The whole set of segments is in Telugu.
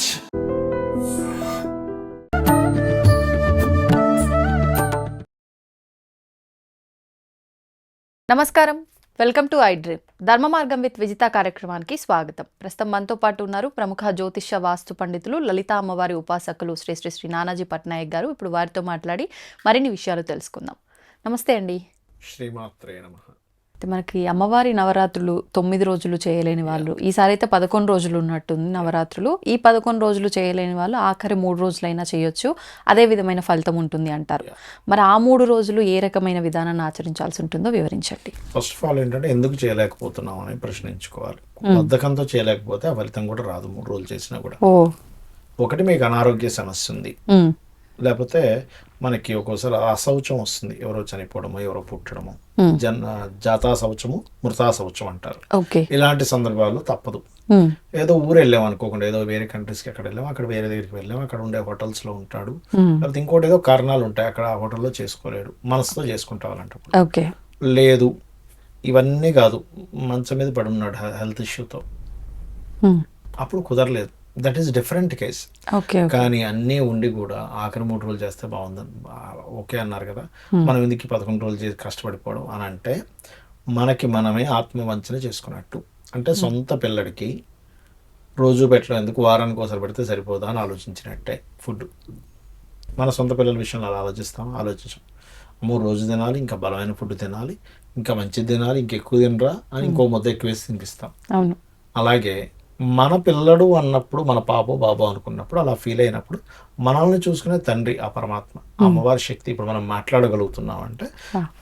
రాజ్ నమస్కారం. వెల్కమ్ టు ఐ డ్రీమ్ ధర్మ మార్గం విత్ విజిత కార్యక్రమానికి స్వాగతం. ప్రస్తుతం మనతో పాటు ఉన్నారు ప్రముఖ జ్యోతిష్య వాస్తు పండితులు లలిత అమ్మవారి ఉపాసకులు శ్రీ శ్రీ శ్రీ నానాజీ పట్నాయక్ గారు. ఇప్పుడు వారితో మాట్లాడి మరిన్ని విషయాలు తెలుసుకుందాం. నమస్తే అండి. శ్రీమాత్రే నమ. మనకి అమ్మవారి నవరాత్రులు తొమ్మిది రోజులు చేయలేని వాళ్ళు. ఈసారి అయితే పదకొండు రోజులు ఉన్నట్టుంది నవరాత్రులు. ఈ పదకొండు రోజులు చేయలేని వాళ్ళు ఆఖరి మూడు రోజులైనా చేయొచ్చు. అదే విధమైన ఫలితం ఉంటుంది అంటారు. మరి ఆ మూడు రోజులు ఏ రకమైన విధానాన్ని ఆచరించాల్సి ఉంటుందో వివరించండి. ఫస్ట్ ఆఫ్ ఆల్ ఏంటంటే ఎందుకు చేయలేకపోతున్నాం అని ప్రశ్నించుకోవాలి. బద్ధకంతో చేయలేకపోతే ఆ ఫలితం కూడా రాదు మూడు రోజులు చేసినా కూడా. ఓ. ఒకటి మీకు అనారోగ్య సమస్య ఉంది. ఉమ్, లేకపోతే మనకి ఒక్కోసారి అశౌచం వస్తుంది. ఎవరో చనిపోవడము ఎవరో పుట్టడము. జన్ జాతా శౌచము మృతా శౌచం అంటారు. ఇలాంటి సందర్భాల్లో తప్పదు. ఏదో ఊరు వెళ్ళాం అనుకోకుండా ఏదో వేరే కంట్రీస్కి అక్కడ వెళ్ళాం అక్కడ వేరే దగ్గరికి వెళ్ళాం అక్కడ ఉండే హోటల్స్లో ఉంటాడు. ఉమ్, లేకపోతే ఇంకోటి ఏదో కారణాలు ఉంటాయి అక్కడ ఆ హోటల్లో చేసుకోలేడు. మనసుతో చేసుకుంటావాలంటే ఓకే. లేదు. ఇవన్నీ కాదు. మంచం మీద పడి ఉన్నాడు హెల్త్ ఇష్యూతో. అప్పుడు కుదరలేదు. దట్ ఈస్ డిఫరెంట్ కేస్ కానీ అన్నీ ఉండి కూడా ఆఖరి మూడు రోజులు చేస్తే బాగుందని ఓకే అన్నారు కదా. మనం ఎందుకు పదకొండు రోజులు చేసి కష్టపడిపోవడం అని అంటే మనకి మనమే ఆత్మవంచన చేసుకున్నట్టు. అంటే సొంత పిల్లడికి రోజు పెట్టడం ఎందుకు? వారానికి ఒకసారి పెడితే సరిపోదా అని ఆలోచించినట్టే ఫుడ్. మన సొంత పిల్లల విషయంలో అలా ఆలోచిస్తాం ఆలోచించాం. మూడు రోజు తినాలి ఇంకా బలమైన ఫుడ్ తినాలి ఇంకా మంచిది తినాలి ఇంకా ఎక్కువ తినరా అని ఇంకో ముద్ద ఎక్కువ వేసి తినిపిస్తాం అలాగే మన పిల్లడు అన్నప్పుడు మన పాపో బాబో అనుకున్నప్పుడు అలా ఫీల్ అయినప్పుడు మనల్ని చూసుకునే తండ్రి ఆ పరమాత్మ. అమ్మవారి శక్తి ఇప్పుడు మనం మాట్లాడగలుగుతున్నాం అంటే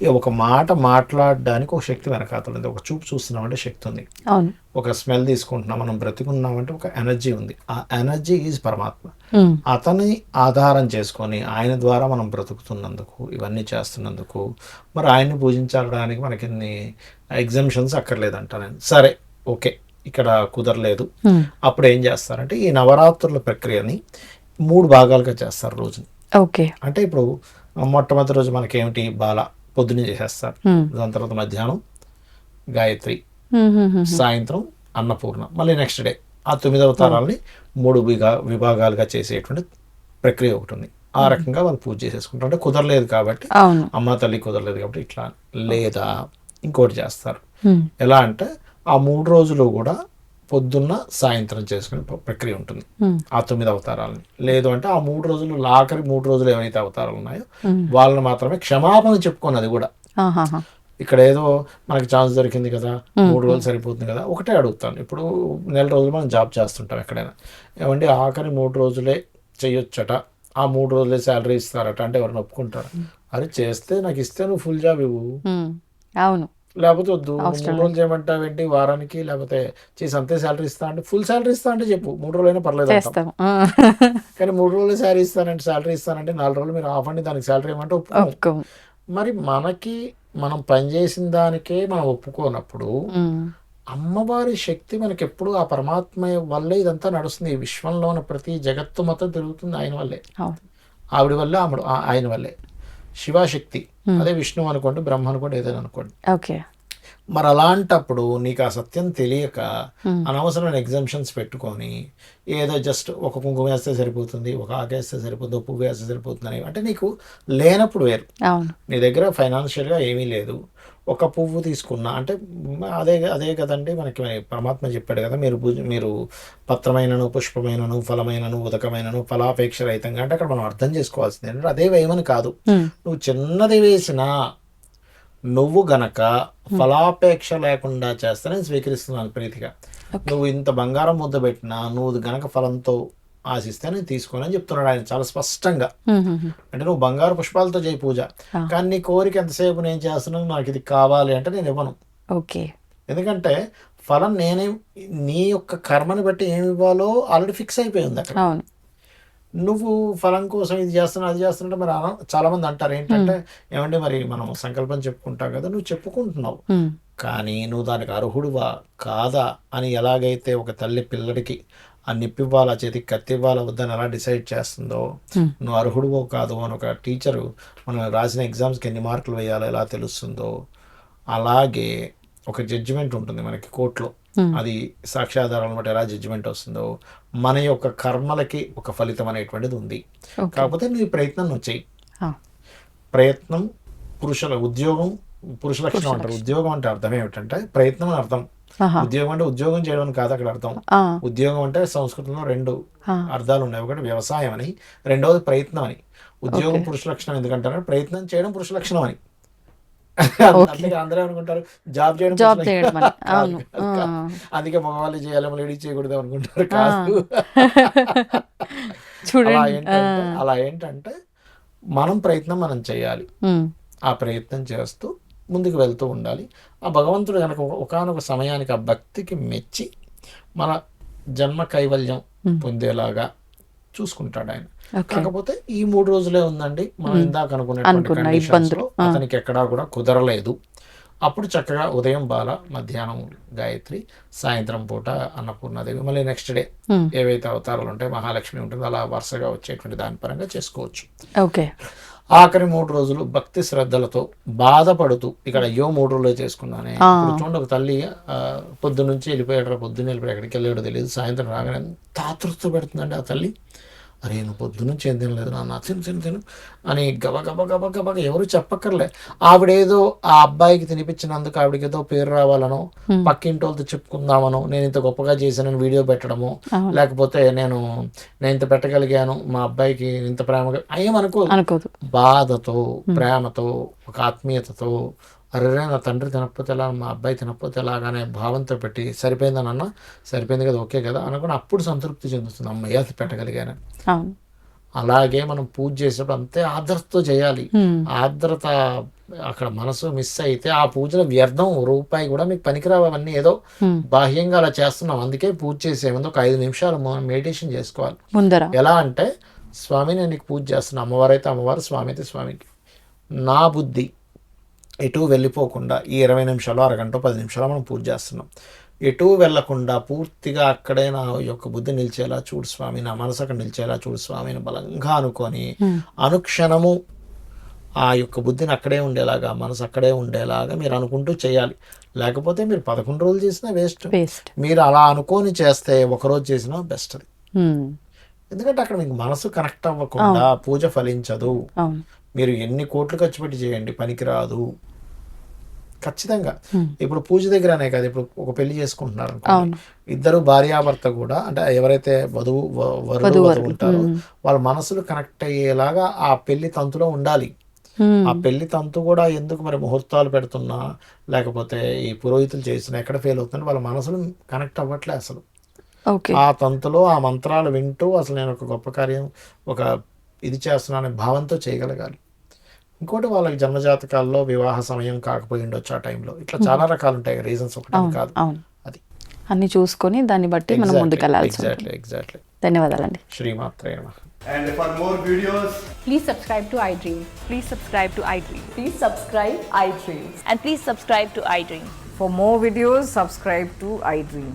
ఒక మాట మాట్లాడడానికి ఒక శక్తి వెనకాతలు ఉంది. ఒక చూపు చూస్తున్నామంటే శక్తి ఉంది. ఒక స్మెల్ తీసుకుంటున్నాం మనం బ్రతికున్నామంటే ఒక ఎనర్జీ ఉంది. ఆ ఎనర్జీ ఈజ్ పరమాత్మ. అతని ఆధారం చేసుకొని ఆయన ద్వారా మనం బ్రతుకుతున్నందుకు ఇవన్నీ చేస్తున్నందుకు మరి ఆయన్ని పూజించడానికి మనకి ఎగ్జామ్షన్స్ అక్కర్లేదంట నేను. సరే ఓకే. ఇక్కడ కుదరలేదు. అప్పుడు ఏం చేస్తారంటే ఈ నవరాత్రుల ప్రక్రియని మూడు భాగాలుగా చేస్తారు రోజుని. ఓకే. అంటే ఇప్పుడు మొట్టమొదటి రోజు మనకేమిటి? బాల పొద్దున్నే చేసేస్తారు. దాని తర్వాత మధ్యాహ్నం గాయత్రి సాయంత్రం అన్నపూర్ణ. మళ్ళీ నెక్స్ట్ డే ఆ తొమ్మిది అవతారాలని మూడు విభా విభాగాలుగా చేసేటువంటి ప్రక్రియ ఒకటి ఉంది. ఆ రకంగా వాళ్ళు పూజ చేసేసుకుంటారు. అంటే కుదరలేదు కాబట్టి అమ్మ తల్లి కుదరలేదు కాబట్టి ఇట్లా లేదా ఇంకోటి చేస్తారు. ఎలా అంటే ఆ మూడు రోజులు కూడా పొద్దున్న సాయంత్రం చేసుకునే ప్ర- ప్రక్రియ ఉంటుంది. ఆ తొమ్మిది అవతారాలని. లేదు అంటే ఆ మూడు రోజులు ఆఖరి మూడు రోజులు ఏవైతే అవతారాలు ఉన్నాయో వాళ్ళని మాత్రమే క్షమాపణ చెప్పుకున్నది కూడా. ఇక్కడ ఏదో మనకి ఛాన్స్ దొరికింది కదా మూడు రోజులు సరిపోతుంది కదా ఒకటే అడుగుతాను. ఇప్పుడు నెల రోజులు మనం జాబ్ చేస్తుంటాం ఎక్కడైనా. ఏమండి ఆఖరి మూడు రోజులే చెయ్యొచ్చట ఆ మూడు రోజులే శాలరీ ఇస్తారట అంటే ఎవరైనా ఒప్పుకుంటారు? అరే చేస్తే నాకు ఇస్తే నువ్వు ఫుల్ జాబ్ ఇవ్వు. అవును. లేకపోతే వద్దు మూడు రోజులు చేయమంటావేంటి? వారానికి లేకపోతే చేసి అంతే శాలరీ ఇస్తా అంటే ఫుల్ శాలరీ ఇస్తా అంటే చెప్పు. మూడు రోజులైనా పర్లేదు అంటాం. కానీ మూడు రోజులు శాలరీ ఇస్తానంటే శాలరీ ఇస్తానంటే నాలుగు రోజులు మీరు ఆఫ్ అండి దానికి శాలరీ ఏమంటే ఒప్పుకోము. మరి మనకి మనం పనిచేసిన దానికే మనం ఒప్పుకోనప్పుడు అమ్మవారి శక్తి మనకి ఎప్పుడు ఆ పరమాత్మ వల్లే ఇదంతా నడుస్తుంది. ఈ విశ్వంలో ఉన్న ప్రతి జగత్తు మొత్తం తిరుగుతుంది ఆయన వల్లే. ఆవిడ వల్లే ఆమె ఆ- ఆయన వల్లే. శివశక్తి. అదే విష్ణు అనుకోండి బ్రహ్మ అనుకోండి ఏదైనా అనుకోండి. ఓకే మరి అలాంటప్పుడు నీకు ఆ సత్యం తెలియక. అనవసరమైన ఎగ్జామ్షన్స్ పెట్టుకొని ఏదో జస్ట్ ఒక కుంకుమ వేస్తే సరిపోతుంది ఒక ఆకేస్తే సరిపోతుంది పువ్వు వేస్తే సరిపోతుంది అని. అంటే నీకు లేనప్పుడు వేరు. నీ దగ్గర ఫైనాన్షియల్గా ఏమీ లేదు. ఒక పువ్వు తీసుకున్నా అంటే అదే అదే కదండి మనకి పరమాత్మ చెప్పాడు కదా మీరు మీరు పత్రమైనను పుష్పమైనను ఫలమైనను ఉదకమైనను ఫలాపేక్ష రహితంగా అంటే అక్కడ మనం అర్థం చేసుకోవాల్సింది ఏంటంటే అదే వేయమని కాదు. నువ్వు చిన్నది వేసినా నువ్వు గనక ఫలాపేక్ష లేకుండా చేస్తేనే స్వీకరిస్తున్నాను ప్రీతిగా. నువ్వు ఇంత బంగారం ముద్ద పెట్టినా నువ్వు గనక ఫలంతో ఆశిస్తే నేను తీసుకోను అని చెప్తున్నాడు ఆయన చాలా స్పష్టంగా. ఉమ్, అంటే నువ్వు బంగారు పుష్పాలతో చేయి పూజ. ఆ. కానీ నీ కోరిక ఎంతసేపు నేను చేస్తున్నాను నాకు ఇది కావాలి అంటే నేను ఇవ్వను. ఓకే ఎందుకంటే ఫలం నేనే నీ యొక్క కర్మని బట్టి ఏమి ఇవ్వాలో ఆల్రెడీ ఫిక్స్ అయిపోయింది అక్కడ. నువ్వు ఫలం కోసం ఇది చేస్తున్నావు అది చేస్తున్నా మరి చాలా మంది అంటారు. ఏంటంటే ఏమంటే మరి మనం సంకల్పం చెప్పుకుంటాం కదా నువ్వు చెప్పుకుంటున్నావు. కానీ నువ్వు దానికి అర్హుడువా కాదా అని ఎలాగైతే ఒక తల్లి పిల్లడికి ఆ నిప్పివ్వాలా చేతికి కత్తివ్వాలా వద్దని ఎలా డిసైడ్ చేస్తుందో. నువ్వు అర్హుడువో కాదు అని ఒక టీచరు మనం రాసిన ఎగ్జామ్స్కి ఎన్ని మార్కులు వేయాలో ఎలా తెలుస్తుందో అలాగే ఒక జడ్జిమెంట్ ఉంటుంది మనకి కోర్టులో. అది సాక్ష్యాధారాలను బట్టి ఎలా జడ్జిమెంట్ వస్తుందో మన యొక్క కర్మలకి ఒక ఫలితం అనేటువంటిది ఉంది. కాకపోతే నీ ప్రయత్నం నువ్వు చెయ్యి. ఆ, ప్రయత్నం పురుషుల ఉద్యోగం పురుష లక్షణం అంటారు. ఉద్యోగం అంటే అర్థం ఏమిటంటే ప్రయత్నం అని అర్థం. ఉద్యోగం అంటే ఉద్యోగం చేయడం అని కాదు అక్కడ అర్థం. ఉద్యోగం అంటే సంస్కృతంలో రెండు. అర్థాలు ఉన్నాయి. ఒకటి వ్యవసాయం అని రెండవది ప్రయత్నం అని. ఉద్యోగం పురుష లక్షణం ఎందుకంటారు ప్రయత్నం చేయడం పురుష లక్షణం అని. అందరూ అనుకుంటారు జాబ్ చేయడం జాబ్ చేయడం అవును. అందుకే మగవాళ్ళు చేయాలి లేడీస్ చేయకూడదు అనుకుంటారు. కాదు. చూడండి. అలా ఏంటంటే మనం ప్రయత్నం మనం చేయాలి. ఆ ప్రయత్నం చేస్తూ ముందుకు వెళ్తూ ఉండాలి. ఆ భగవంతుడు కనుక ఒకనొక సమయానికి ఆ భక్తికి మెచ్చి మన జన్మ కైవల్యం పొందేలాగా చూసుకుంటాడు ఆయన కాకపోతే ఈ మూడు రోజులే ఉందండి. మనం ఇందాక అనుకున్న ఇబ్బందులు. అతనికి ఎక్కడా కూడా కుదరలేదు. అప్పుడు చక్కగా ఉదయం బాల మధ్యాహ్నం గాయత్రి సాయంత్రం పూట అన్నపూర్ణాదేవి మళ్ళీ నెక్స్ట్ డే ఏవైతే అవతారాలు ఉంటాయో మహాలక్ష్మి ఉంటుంది. అలా వరుసగా వచ్చేటువంటి దాని పరంగా చేసుకోవచ్చు. ఓకే. ఆఖరి మూడు రోజులు భక్తి శ్రద్ధలతో బాధపడుతూ ఇక్కడ అయ్యో మూడు రోజులు చేసుకున్నానే. ఇప్పుడు చూడండి ఒక తల్లి పొద్దు నుంచి వెళ్ళిపోయాడు పొద్దున్న వెళ్ళిపోయి ఎక్కడికి వెళ్ళాడో తెలియదు. సాయంత్రం రాగానే ఎంత ఆతృత పెడుతుందండి ఆ తల్లి. అరే నువ్వు పొద్దు నుంచి ఏం తినలేదు నాన్న? తిను తిను తిను. అని గబ గబ గబ గబ ఎవరు చెప్పక్కర్లే. ఆవిడేదో ఆ అబ్బాయికి తినిపించినందుకు ఆవిడకి ఏదో పేరు రావాలనో పక్కింటి వాళ్ళతో చెప్పుకుందామనో నేను ఇంత గొప్పగా చేశానని వీడియో పెట్టడము. లేకపోతే నేను నేను ఇంత పెట్టగలిగాను మా అబ్బాయికి ఇంత ప్రేమగా ఏమనుకో బాధతో ప్రేమతో ఒక ఆత్మీయతతో అరే నా తండ్రి తినకపోతే ఎలా మా అబ్బాయి తినకపోతే ఎలాగనే భావంతో పెట్టి సరిపోయిందని అన్న సరిపోయింది కదా ఓకే కదా అనుకుని అప్పుడు సంతృప్తి చెందుతుంది. అమ్మయ్య అది పెట్టగలిగాను? అలాగే మనం పూజ చేసేటప్పుడు అంతే ఆర్ద్రతతో చేయాలి. ఆర్ద్రత అక్కడ మనసు మిస్ అయితే ఆ పూజలో వ్యర్థం రూపాయి కూడా మీకు పనికిరావు అవన్నీ ఏదో బాహ్యంగా అలా చేస్తున్నాం. అందుకే పూజ చేసే ముందు ఒక ఐదు నిమిషాలు మెడిటేషన్ చేసుకోవాలి. ముందర. ఎలా అంటే స్వామి నేను నీకు పూజ చేస్తున్నా. అమ్మవారు అయితే అమ్మవారు స్వామి అయితే స్వామికి. నా బుద్ధి ఎటు వెళ్ళిపోకుండా ఈ ఇరవై నిమిషాలు అరగంట పది నిమిషాలు మనం పూజ చేస్తున్నాం. ఎటు వెళ్ళకుండా పూర్తిగా అక్కడే నా యొక్క బుద్ధి నిలిచేలా చూడు స్వామి నా మనసు అక్కడ నిలిచేలా చూడు స్వామి అని బలంగా అనుకొని అనుక్షణము ఆ యొక్క బుద్ధిని అక్కడే ఉండేలాగా మనసు అక్కడే ఉండేలాగా మీరు అనుకుంటూ చేయాలి. లేకపోతే మీరు పదకొండు రోజులు చేసినా వేస్ట్. మీరు అలా అనుకొని చేస్తే ఒకరోజు చేసినా బెస్ట్ అది ఎందుకంటే అక్కడ మీకు మనసు కనెక్ట్ అవ్వకుండా పూజ ఫలించదు. మీరు ఎన్ని కోట్లు ఖర్చు పెట్టి చేయండి పనికిరాదు. ఖచ్చితంగా. ఇప్పుడు పూజ దగ్గరనే కాదు ఇప్పుడు ఒక పెళ్ళి చేసుకుంటున్నారు ఇద్దరు భార్యాభర్త కూడా అంటే ఎవరైతే వధువు వరుడు వధువు ఉంటారో వాళ్ళ మనసులు కనెక్ట్ అయ్యేలాగా ఆ పెళ్ళి తంతులో ఉండాలి. ఆ పెళ్ళి తంతు కూడా ఎందుకు మరి ముహూర్తాలు పెడుతున్నా లేకపోతే ఈ పురోహితులు చేస్తున్నా ఎక్కడ ఫెయిల్ అవుతున్నా వాళ్ళ మనసులు కనెక్ట్ అవ్వట్లే అసలు. ఆ తంతులో ఆ మంత్రాలు వింటూ అసలు నేను ఒక గొప్ప కార్యం ఒక ఇది చేస్తున్నాననే భావంతో చేయగలగాలి ఇంకోటి వాళ్ళకి జన్మజాతకాల్లో వివాహ సమయం కాకపోయి ఉండొచ్చు ఆ టైంలో ఇట్లా చాలా రకాలు ఉంటాయి రీజన్స్ ఒకటి కాదు అది అన్ని చూసుకొని దాన్ని బట్టి మనం ముందుకు వెళ్ళాల్సి ఉంటుంది ఎగ్జాక్ట్లీ ఎగ్జాక్ట్లీ ధన్యవాదాలండి శ్రీమాత్రే నమః And for more videos, Please subscribe to iDream. Please subscribe to iDream. Please subscribe iDream. And please subscribe to iDream. For more videos, subscribe to iDream.